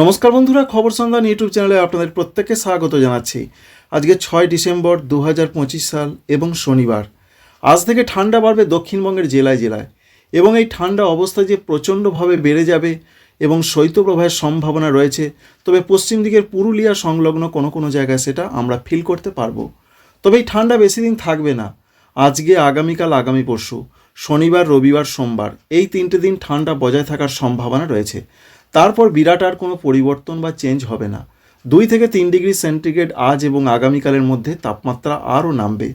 নমস্কার বন্ধুরা, খবর সন্ধান ইউটিউব চ্যানেলে আপনাদের প্রত্যেককে স্বাগত জানাচ্ছি। আজকে ছয় ডিসেম্বর দু হাজার পঁচিশ সাল এবং শনিবার। আজ থেকে ঠান্ডা বাড়বে দক্ষিণবঙ্গের জেলায় জেলায় এবং এই ঠান্ডা অবস্থা যে প্রচণ্ডভাবে বেড়ে যাবে এবং শৈত্যপ্রবাহের সম্ভাবনা রয়েছে, তবে পশ্চিম দিকের পুরুলিয়া সংলগ্ন কোনো কোনো জায়গায় সেটা আমরা ফিল করতে পারব। তবে এই ঠান্ডা বেশি দিন থাকবে না। আজকে, আগামীকাল, আগামী পরশু, শনিবার, রবিবার, সোমবার, এই তিনটে দিন ঠান্ডা বজায় থাকার সম্ভাবনা রয়েছে। তারপর বিরাট আর কোনো পরিবর্তন বা চেঞ্জ হবে না। দুই থেকে তিন ডিগ্রি সেন্টিগ্রেড আজ এবং আগামীকালের মধ্যে তাপমাত্রা আরও নামবে।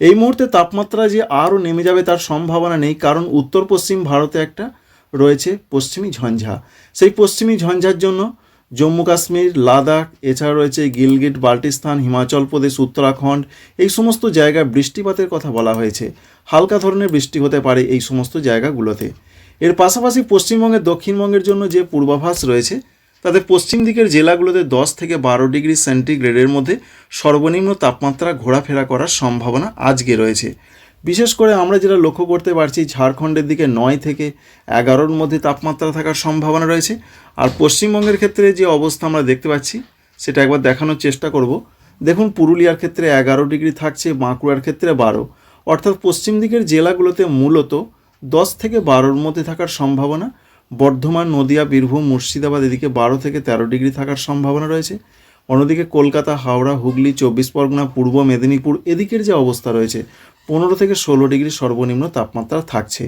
এই মুহূর্তে তাপমাত্রা যে আরও নেমে যাবে তার সম্ভাবনা নেই, কারণ উত্তর পশ্চিম ভারতে একটা রয়েছে পশ্চিমী ঝঞ্ঝা। সেই পশ্চিমী ঝঞ্ঝার জন্য জম্মু কাশ্মীর, লাদাখ, এছাড়া রয়েছে গিলগিট, বাল্টিস্তান, হিমাচল প্রদেশ, উত্তরাখণ্ড, এই সমস্ত জায়গায় বৃষ্টিপাতের কথা বলা হয়েছে। হালকা ধরনের বৃষ্টি হতে পারে এই সমস্ত জায়গাগুলোতে। এর পাশাপাশি পশ্চিমবঙ্গের দক্ষিণবঙ্গের জন্য যে পূর্বাভাস রয়েছে, তাতে পশ্চিম দিকের জেলাগুলোতে দশ থেকে বারো ডিগ্রি সেন্টিগ্রেডের মধ্যে সর্বনিম্ন তাপমাত্রা ঘোরাফেরা করার সম্ভাবনা আজকে রয়েছে। বিশেষ করে আমরা যেটা লক্ষ্য করতে পারছি, ঝাড়খণ্ডের দিকে নয় থেকে এগারোর মধ্যে তাপমাত্রা থাকার সম্ভাবনা রয়েছে। আর পশ্চিমবঙ্গের ক্ষেত্রে যে অবস্থা আমরা দেখতে পাচ্ছি, সেটা একবার দেখানোর চেষ্টা করব। দেখুন, পুরুলিয়ার ক্ষেত্রে এগারো ডিগ্রি থাকছে, বাঁকুড়ার ক্ষেত্রে বারো। অর্থাৎ পশ্চিম দিকের জেলাগুলোতে মূলত দশ থেকে বারোর মধ্যে থাকার সম্ভাবনা, বর্ধমান, নদিয়া, বীরভূম, মুর্শিদাবাদ এদিকে বারো থেকে তেরো ডিগ্রি থাকার সম্ভাবনা রয়েছে। অন্যদিকে কলকাতা, হাওড়া, হুগলি, চব্বিশ পরগনা, পূর্ব মেদিনীপুর এদিকের যে অবস্থা রয়েছে, পনেরো থেকে ষোলো ডিগ্রি সর্বনিম্ন তাপমাত্রা থাকছে।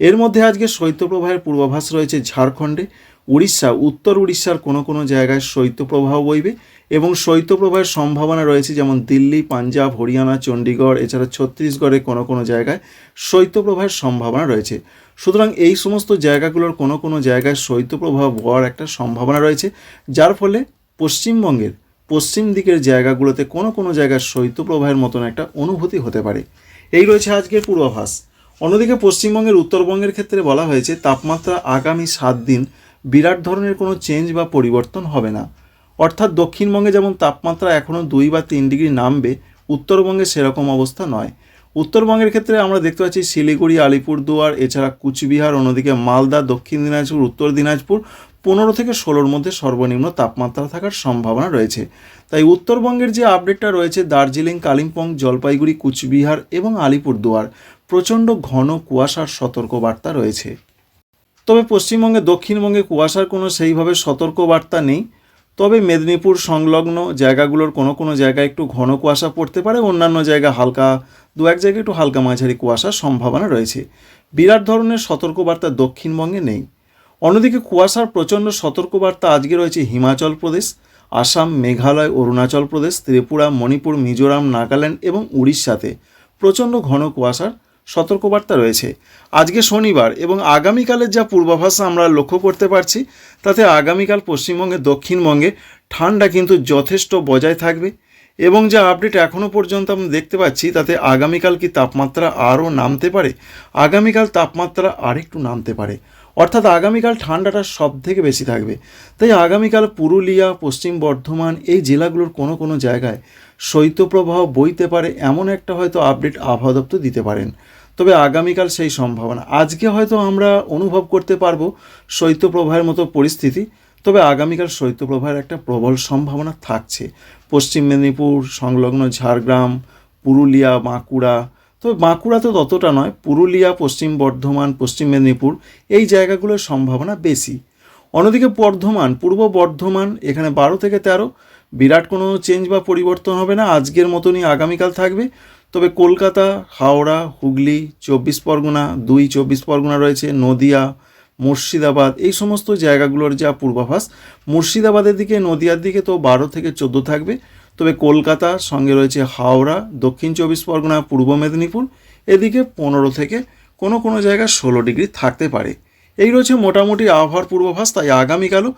এর মধ্যে আজকে শৈত্যপ্রবাহের পূর্বাভাস রয়েছে ঝাড়খণ্ডে। উড়িষ্যা, উত্তর উড়িষ্যার কোনো কোনো জায়গায় শৈত্যপ্রবাহ বইবে এবং শৈত্যপ্রবাহের সম্ভাবনা রয়েছে যেমন দিল্লি, পাঞ্জাব, হরিয়ানা, চণ্ডীগড়, এছাড়া ছত্তিশগড়ে কোনো কোনো জায়গায় শৈত্যপ্রবাহের সম্ভাবনা রয়েছে। সুতরাং এই সমস্ত জায়গাগুলোর কোনো কোনো জায়গায় শৈত্যপ্রবাহ হওয়ার একটা সম্ভাবনা রয়েছে, যার ফলে পশ্চিমবঙ্গের পশ্চিম দিকের জায়গাগুলোতে কোনো কোনো জায়গায় শৈত্যপ্রবাহের মতন একটা অনুভূতি হতে পারে। এই রয়েছে আজকের পূর্বাভাস। অন্যদিকে পশ্চিমবঙ্গের উত্তরবঙ্গের ক্ষেত্রে বলা হয়েছে, তাপমাত্রা আগামী সাত দিন বিরাট ধরনের কোনো চেঞ্জ বা পরিবর্তন হবে না। অর্থাৎ দক্ষিণবঙ্গে যেমন তাপমাত্রা এখনও দুই বা তিন ডিগ্রি নামবে, উত্তরবঙ্গে সেরকম অবস্থা নয়। উত্তরবঙ্গের ক্ষেত্রে আমরা দেখতে পাচ্ছি শিলিগুড়ি, আলিপুরদুয়ার, এছাড়া কুচবিহার, অন্যদিকে মালদা, দক্ষিণ দিনাজপুর, উত্তর দিনাজপুর পনেরো থেকে ষোলোর মধ্যে সর্বনিম্ন তাপমাত্রা থাকার সম্ভাবনা রয়েছে। তাই উত্তরবঙ্গের যে আপডেটটা রয়েছে, দার্জিলিং, কালিম্পং, জলপাইগুড়ি, কুচবিহার এবং আলিপুরদুয়ার, প্রচণ্ড ঘন কুয়াশার সতর্কবার্তা রয়েছে। তবে পশ্চিমবঙ্গে, দক্ষিণবঙ্গে, কুয়াশার কোনো সেইভাবে সতর্কবার্তা নেই। তবে মেদিনীপুর সংলগ্ন জায়গাগুলোর কোনো কোনো জায়গায় একটু ঘন কুয়াশা পড়তে পারে, অন্যান্য জায়গায় হালকা, দু এক জায়গায় একটু হালকা মাঝারি কুয়াশার সম্ভাবনা রয়েছে। বিরাট ধরনের সতর্কবার্তা দক্ষিণবঙ্গে নেই। অন্যদিকে কুয়াশার প্রচণ্ড সতর্কবার্তা আজকে রয়েছে হিমাচল প্রদেশ, আসাম, মেঘালয়, অরুণাচল প্রদেশ, ত্রিপুরা, মণিপুর, মিজোরাম, নাগাল্যান্ড এবং উড়িষ্যাতে। প্রচণ্ড ঘন কুয়াশার সতর্কবার্তা রয়েছে। আজকে শনিবার এবং আগামীকালের যা পূর্বাভাস আমরা লক্ষ্য করতে পারছি, তাতে আগামীকাল পশ্চিমবঙ্গে দক্ষিণবঙ্গে ঠান্ডা কিন্তু যথেষ্ট বজায় থাকবে এবং যা আপডেট এখনও পর্যন্ত আমরা দেখতে পাচ্ছি, তাতে আগামীকাল কি তাপমাত্রা আরও নামতে পারে? আগামীকাল তাপমাত্রা আরেকটু নামতে পারে। অর্থাৎ আগামীকাল ঠান্ডাটা সব থেকে বেশি থাকবে। তাই আগামীকাল পুরুলিয়া, পশ্চিম বর্ধমান এই জেলাগুলোর কোনো কোনো জায়গায় শৈত্যপ্রবাহ বইতে পারে, এমন একটা হয়তো আপডেট আবহাওয়া দপ্তর দিতে পারেন। তবে আগামীকাল সেই সম্ভাবনা। আজকে হয়তো আমরা অনুভব করতে পারব শৈত্যপ্রবাহের মতো পরিস্থিতি, তবে আগামীকাল শৈত্যপ্রবাহের একটা প্রবল সম্ভাবনা থাকছে। পশ্চিম মেদিনীপুর, সংলগ্ন ঝাড়গ্রাম, পুরুলিয়া, বাঁকুড়া তবে বাঁকুড়া তো ততটা নয়, পুরুলিয়া, পশ্চিম বর্ধমান, পশ্চিম মেদিনীপুর, এই জায়গাগুলোর সম্ভাবনা বেশি। অন্যদিকে বর্ধমান, পূর্ব বর্ধমান, এখানে বারো থেকে তেরো, বিরাট কোনো চেঞ্জ বা পরিবর্তন হবে না, আজকের মতনই আগামীকাল থাকবে। তবে কলকাতা, হাওড়া, হুগলি, চব্বিশ পরগনা, দুই চব্বিশ পরগনা রয়েছে, নদিয়া, মুর্শিদাবাদ, এই সমস্ত জায়গাগুলোর যা পূর্বাভাস, মুর্শিদাবাদের দিকে, নদিয়ার দিকে তো বারো থেকে চোদ্দ থাকবে। তবে কলকাতা, সঙ্গে রয়েছে হাওড়া, দক্ষিণ চব্বিশ পরগনা, পূর্ব মেদিনীপুর, এদিকে পনেরো থেকে কোনো কোনো জায়গায় ষোলো ডিগ্রি থাকতে পারে। এই রয়েছে মোটামুটি আবহাওয়ার পূর্বাভাস, তাই আগামীকালও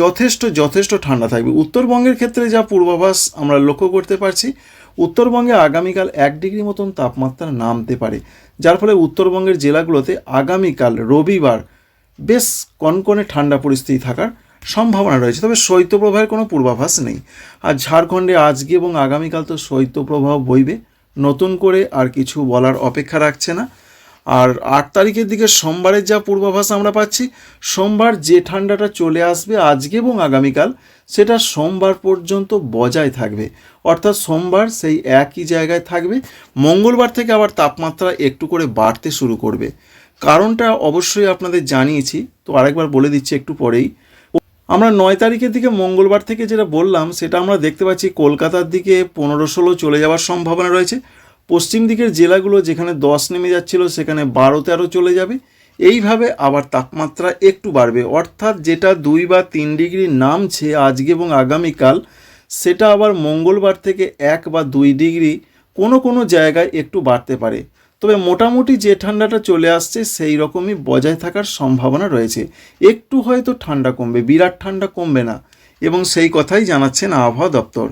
যথেষ্ট যথেষ্ট ঠান্ডা থাকবে। উত্তরবঙ্গের ক্ষেত্রে যা পূর্বাভাস আমরা লক্ষ্য করতে পারছি, উত্তরবঙ্গে আগামীকাল এক ডিগ্রি মতন তাপমাত্রা নামতে পারে। যার ফলে উত্তরবঙ্গের জেলাগুলোতে আগামীকাল রবিবার বেশ কনকনে ঠান্ডা পরিস্থিতি থাকার সম্ভাবনা রয়েছে, তবে শৈত্যপ্রবাহের কোনো পূর্বাভাস নেই। আর ঝাড়খণ্ডে আজকে এবং আগামীকাল তো শৈত্যপ্রবাহ বইবে। নতুন করে আর কিছু বলার অপেক্ষা রাখছে না। আর আট তারিখের দিকে সোমবারের যা পূর্বাভাস আমরা পাচ্ছি, সোমবার যে ঠান্ডাটা চলে আসবে আজকে এবং আগামীকাল, সেটা সোমবার পর্যন্ত বজায় থাকবে। অর্থাৎ সোমবার সেই একই জায়গায় থাকবে। মঙ্গলবার থেকে আবার তাপমাত্রা একটু করে বাড়তে শুরু করবে। কারণটা অবশ্যই আপনাদের জানিয়েছি, তো আরেকবার বলে দিচ্ছি একটু পরেই। আমরা নয় তারিখের দিকে মঙ্গলবার থেকে যেটা বললাম, সেটা আমরা দেখতে পাচ্ছি কলকাতার দিকে পনেরো ষোলো চলে যাওয়ার সম্ভাবনা রয়েছে। পশ্চিম দিকের জেলাগুলো যেখানে দশ নেমে যাচ্ছিল, সেখানে বারো তেরো চলে যাবে। এইভাবে আবার তাপমাত্রা একটু বাড়বে। অর্থাৎ যেটা দুই বা তিন ডিগ্রি নামছে আজকে এবং আগামীকাল, সেটা আবার মঙ্গলবার থেকে এক বা দুই ডিগ্রি কোনো কোনো জায়গায় একটু বাড়তে পারে। তবে মোটামুটি যে ঠান্ডাটা চলে আসছে, সেই রকমই বজায় থাকার সম্ভাবনা রয়েছে। একটু হয়তো ঠান্ডা কমবে, বিরাট ঠান্ডা কমবে না, এবং সেই কথাই জানাচ্ছেন আবহাওয়া দপ্তর।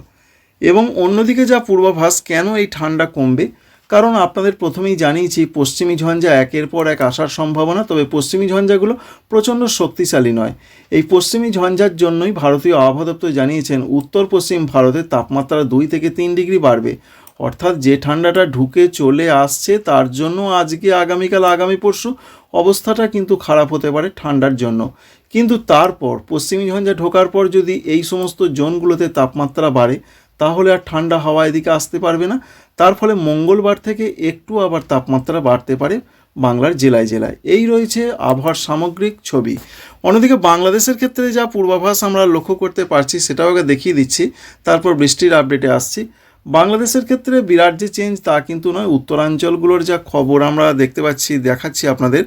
এবং অন্যদিকে যা পূর্বাভাস, কেন এই ঠান্ডা কমবে? কারণ আপনাদের প্রথমেই জানিয়েছি, পশ্চিমী ঝঞ্ঝা একের পর এক আসার সম্ভাবনা, তবে পশ্চিমী ঝঞ্ঝাগুলো প্রচণ্ড শক্তিশালী নয়। এই পশ্চিমী ঝঞ্ঝার জন্যই ভারতীয় আবহাওয়া দপ্তর জানিয়েছেন উত্তর পশ্চিম ভারতের তাপমাত্রা দুই থেকে তিন ডিগ্রি বাড়বে। অর্থাৎ যে ঠান্ডাটা ঢুকে চলে আসছে, তার জন্য আজকে আগামীকাল, আগামী পরশু অবস্থাটা কিন্তু খারাপ হতে পারে ঠান্ডার জন্য। কিন্তু তারপর, পশ্চিমী ঝঞ্ঝা ঢোকার পর যদি এই সমস্ত জোনগুলোতে তাপমাত্রা বাড়ে, তাহলে আর ঠান্ডা হাওয়া এদিকে আসতে পারবে না। তার ফলে মঙ্গলবার থেকে একটু আবার তাপমাত্রা বাড়তে পারে বাংলার জেলায় জেলায়। এই রয়েছে আবহাওয়ার সামগ্রিক ছবি। অন্যদিকে বাংলাদেশের ক্ষেত্রে যা পূর্বাভাস আমরা লক্ষ্য করতে পারছি, সেটাও আগে দেখিয়ে দিচ্ছি। তারপর বৃষ্টির আপডেটে আসছি। বাংলাদেশের ক্ষেত্রে বিরাট যে চেঞ্জ তা কিন্তু নয়। উত্তরাঞ্চলগুলোর যা খবর আমরা দেখতে পাচ্ছি, দেখাচ্ছি আপনাদের।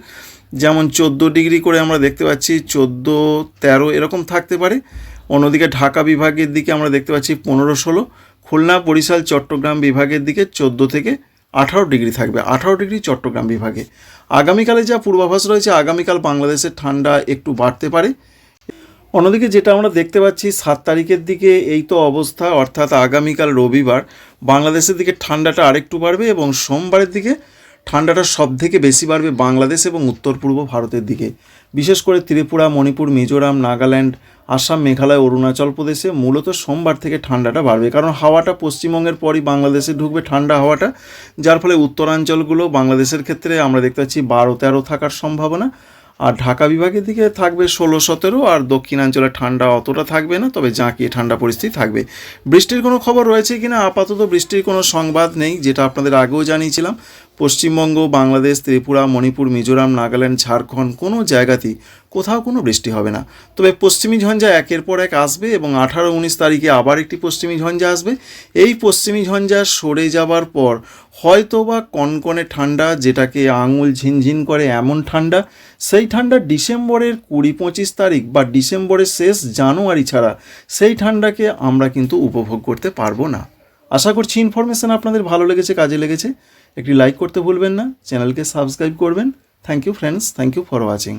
যেমন চোদ্দ ডিগ্রি করে আমরা দেখতে পাচ্ছি, চোদ্দ, তেরো এরকম থাকতে পারে। অন্যদিকে ঢাকা বিভাগের দিকে আমরা দেখতে পাচ্ছি পনেরো, ষোলো। খুলনা, বরিশাল, চট্টগ্রাম বিভাগের দিকে চোদ্দ থেকে আঠারো ডিগ্রি থাকবে। আঠারো ডিগ্রি চট্টগ্রাম বিভাগে। আগামীকালে যা পূর্বাভাস রয়েছে, আগামীকাল বাংলাদেশের ঠান্ডা একটু বাড়তে পারে। অন্যদিকে যেটা আমরা দেখতে পাচ্ছি, সাত তারিখের দিকে এই তো অবস্থা, অর্থাৎ আগামীকাল রবিবার, বাংলাদেশের দিকে ঠান্ডাটা আরেকটু বাড়বে এবং সোমবারের দিকে ঠান্ডাটা সব থেকে বেশি বাড়বে বাংলাদেশ এবং উত্তর পূর্ব ভারতের দিকে। বিশেষ করে ত্রিপুরা, মণিপুর, মিজোরাম, নাগাল্যান্ড, আসাম, মেঘালয়, অরুণাচল প্রদেশে মূলত সোমবার থেকে ঠান্ডাটা বাড়বে। কারণ হাওয়াটা পশ্চিমবঙ্গের পরই বাংলাদেশে ঢুকবে ঠান্ডা হাওয়াটা, যার ফলে উত্তরাঞ্চলগুলো বাংলাদেশের ক্ষেত্রে আমরা দেখতে পাচ্ছি বারো তেরো থাকার সম্ভাবনা। আর ঢাকা বিভাগের দিকে থাকবে ষোলো, সতেরো আর দক্ষিণাঞ্চলে ঠান্ডা অতটা থাকবে না, তবে জাঁকিয়ে ঠান্ডা পরিস্থিতি থাকবে। বৃষ্টির কোনো খবর রয়েছে কিনা? আপাতত বৃষ্টির কোনো সংবাদ নেই, যেটা আপনাদের আগেও জানিয়েছিলাম। পশ্চিমবঙ্গ, বাংলাদেশ, ত্রিপুরা, মণিপুর, মিজোরাম, নাগাল্যান্ড, ঝাড়খণ্ড কোনো জায়গাতেই কোথাও কোনো বৃষ্টি হবে না। তবে পশ্চিমী ঝঞ্ঝা একের পর এক আসবে এবং আঠারো উনিশ তারিখে আবার একটি পশ্চিমী ঝঞ্ঝা আসবে। এই পশ্চিমী ঝঞ্ঝা সরে যাবার পর হয়তো বা কনকনে ঠান্ডা, যেটাকে আঙুল ঝিনঝিন করে এমন ঠান্ডা, সেই ঠান্ডা ডিসেম্বরের কুড়ি পঁচিশ তারিখ বা ডিসেম্বরের শেষ জানুয়ারি ছাড়া সেই ঠান্ডাকে আমরা কিন্তু উপভোগ করতে পারব না। আশা করছি ইনফরমেশান আপনাদের ভালো লেগেছে, কাজে লেগেছে। একটি লাইক করতে ভুলবেন না, চ্যানেলকে সাবস্ক্রাইব করবেন। Thank you friends thank you for watching